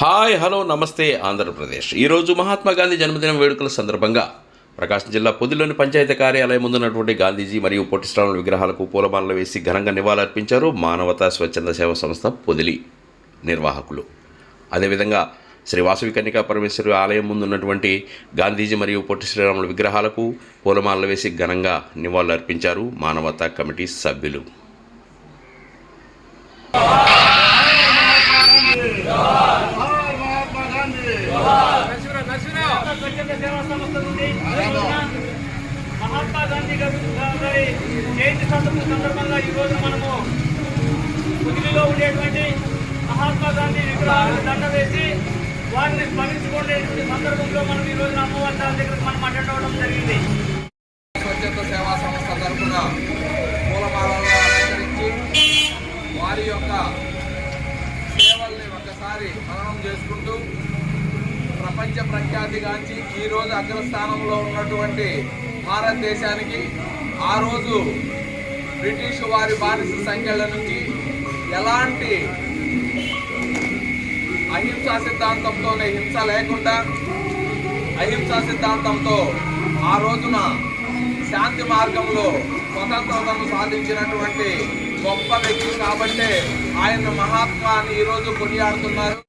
Hi hello నమస్తే ఆంధ్రప్రదేశ్. ఈరోజు మహాత్మా గాంధీ జన్మదిన వేడుకల సందర్భంగా ప్రకాశం జిల్లా పొదిలోని పంచాయతీ కార్యాలయం ముందున్నటువంటి గాంధీజీ మరియు పొట్టి విగ్రహాలకు పూలమాలలు వేసి ఘనంగా నివాళులర్పించారు మానవతా స్వచ్ఛంద సేవ సంస్థ పొదిలి నిర్వాహకులు. అదేవిధంగా శ్రీ వాసవి కన్నికా పరమేశ్వరి ఆలయం ముందున్నటువంటి గాంధీజీ మరియు పొట్టి శ్రీరాముల విగ్రహాలకు పూలమాలలు వేసి ఘనంగా నివాళులర్పించారు మానవతా కమిటీ సభ్యులు స్వచ్ఛంద సేవా సంస్థ నుండి మహాత్మా గాంధీ గారి జయంతి సందర్భ సందర్భంగా ఈ రోజు మనము కుదిలిలో ఉండేటువంటి మహాత్మా గాంధీ విగ్రహాలను దండ వేసి వారిని స్మరించుకునేటువంటి సందర్భంలో మనం ఈ రోజున అమ్మవారి దగ్గర మనం అటెండ్ జరిగింది. స్వచ్ఛంద సేవా సంస్థ తరఫున పూలమాలలు అలంకరించి వారి యొక్క సేవల్ని ఒకసారి మననం చేసుకుంటూ ప్రపంచ ప్రఖ్యాతిగాంచి ఈరోజు అగ్రస్థానంలో ఉన్నటువంటి భారతదేశానికి ఆ రోజు బ్రిటిష్ వారి బానిస సంఖ్యల నుంచి ఎలాంటి అహింసా సిద్ధాంతంతోనే హింస లేకుండా అహింసా సిద్ధాంతంతో ఆ రోజున శాంతి మార్గంలో స్వతంత్రతను సాధించినటువంటి గొప్ప వ్యక్తి కాబట్టే ఆయన మహాత్మాని ఈరోజు కొనియాడుతున్నారు.